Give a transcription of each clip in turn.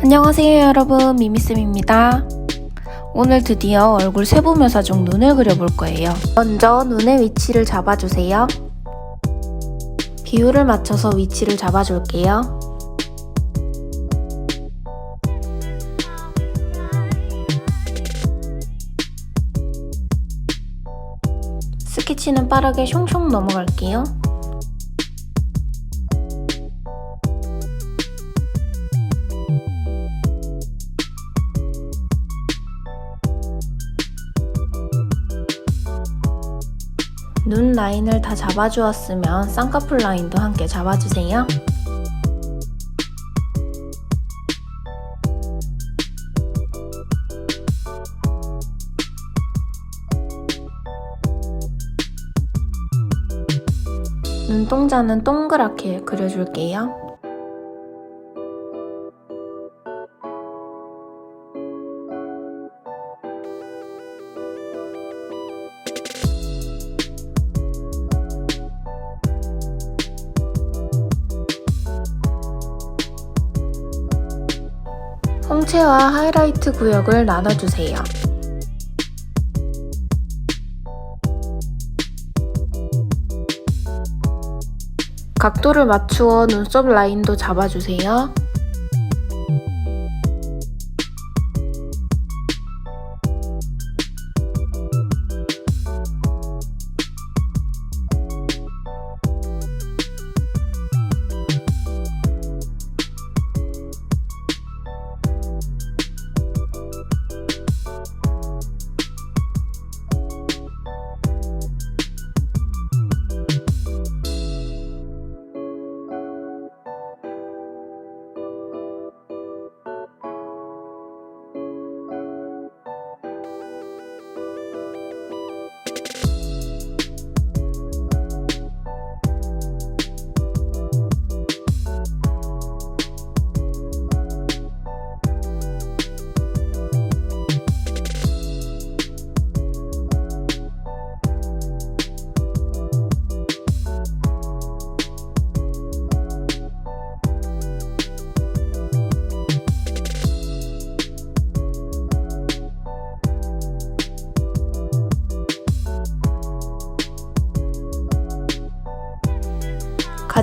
안녕하세요 여러분. 미미쌤입니다. 오늘 드디어 얼굴 세부 묘사 중 눈을 그려볼 거예요. 먼저 눈의 위치를 잡아주세요. 비율을 맞춰서 위치를 잡아줄게요. 스케치는 빠르게 숑숑 넘어갈게요 눈 라인을 다 잡아주었으면 쌍꺼풀 라인도 함께 잡아주세요. 눈동자는 동그랗게 그려줄게요. 홍채와 하이라이트 구역을 나눠주세요. 각도를 맞추어 눈썹 라인도 잡아주세요.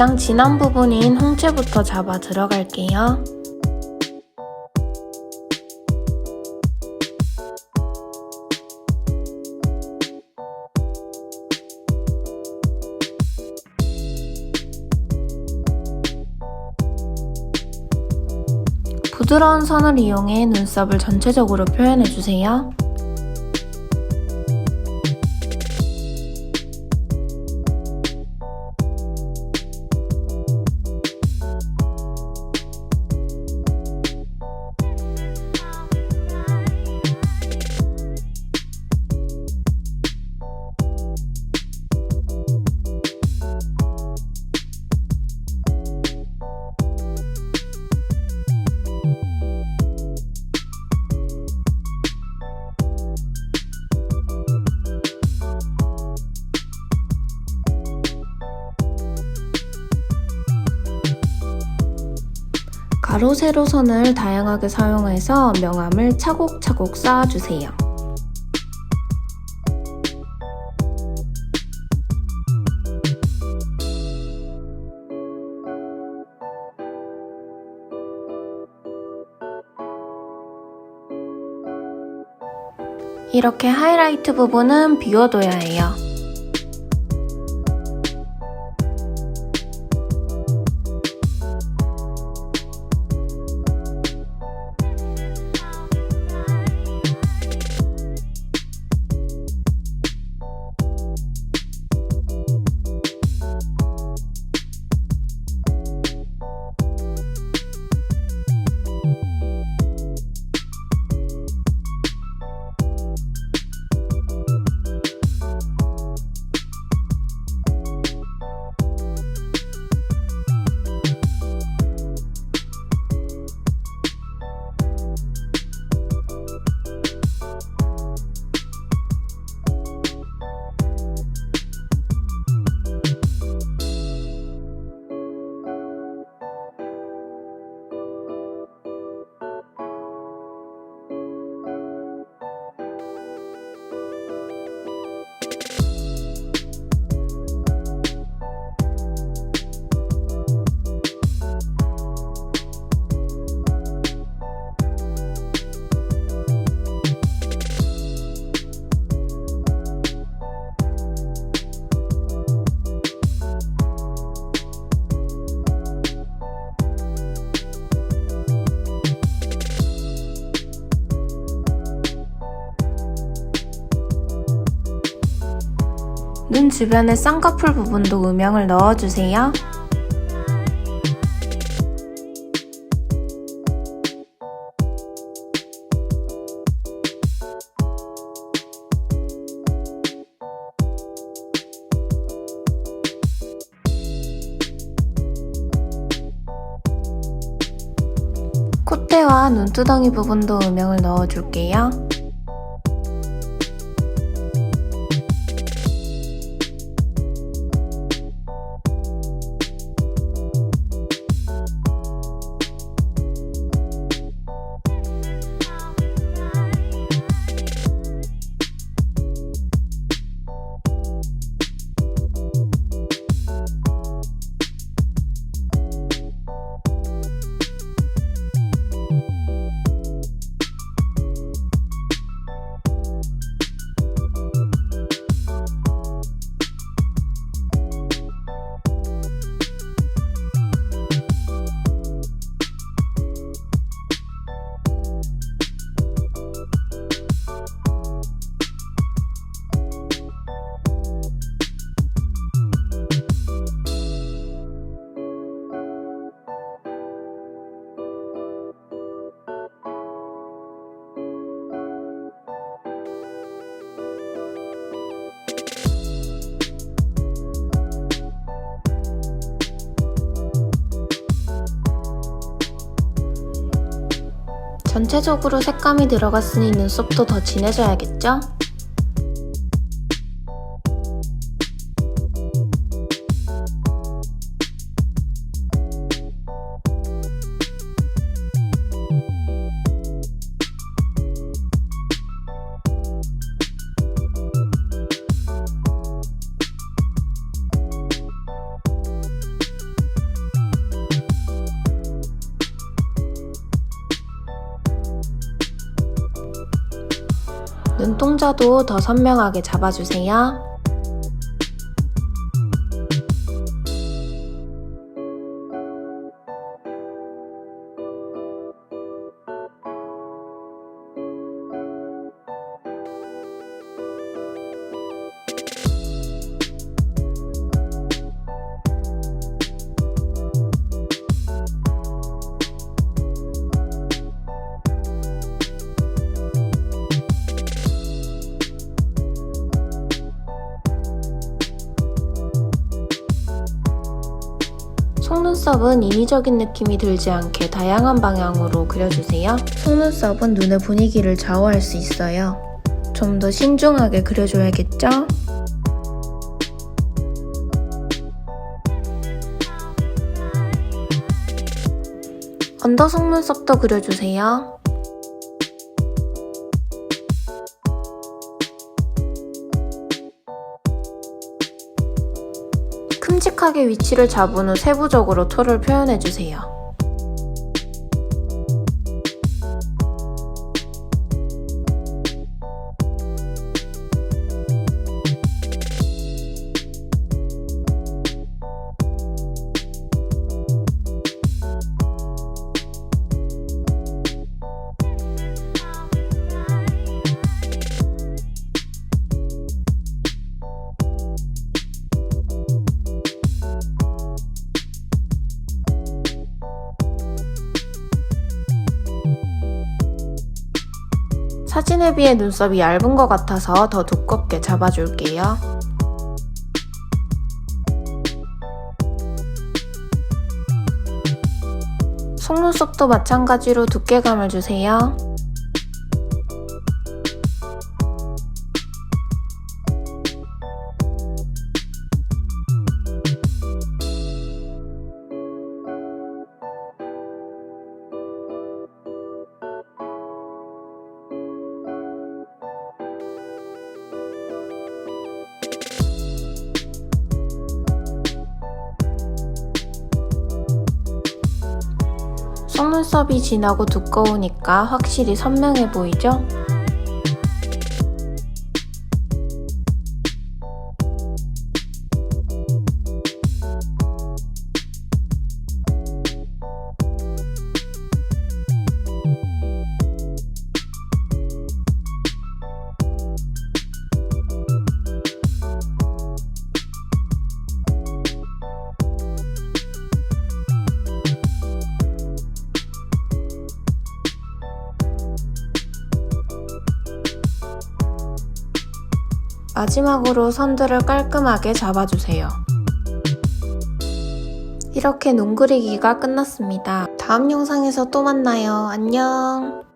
가장 진한 부분인 홍채부터 잡아 들어갈게요. 부드러운 선을 이용해 눈썹을 전체적으로 표현해주세요. 가로 세로 선을 다양하게 사용해서 명암을 차곡차곡 쌓아주세요. 이렇게 하이라이트 부분은 비워둬야 해요. 주변의 쌍꺼풀 부분도 음영을 넣어주세요. 콧대와 눈두덩이 부분도 음영을 넣어줄게요. 전체적으로 색감이 들어갔으니 눈썹도 더 진해져야겠죠? 눈동자도 더 선명하게 잡아주세요. 속눈썹은 인위적인 느낌이 들지 않게 다양한 방향으로 그려주세요. 속눈썹은 눈의 분위기를 좌우할 수 있어요. 좀 더 신중하게 그려줘야겠죠? 언더 속눈썹도 그려주세요. 큼직하게 위치를 잡은 후 세부적으로 털을 표현해주세요. 사진에 비해 눈썹이 얇은 것 같아서 더 두껍게 잡아줄게요. 속눈썹도 마찬가지로 두께감을 주세요. 속눈썹이 진하고 두꺼우니까 확실히 선명해 보이죠? 마지막으로 선들을 깔끔하게 잡아주세요. 이렇게 눈 그리기가 끝났습니다. 다음 영상에서 또 만나요. 안녕.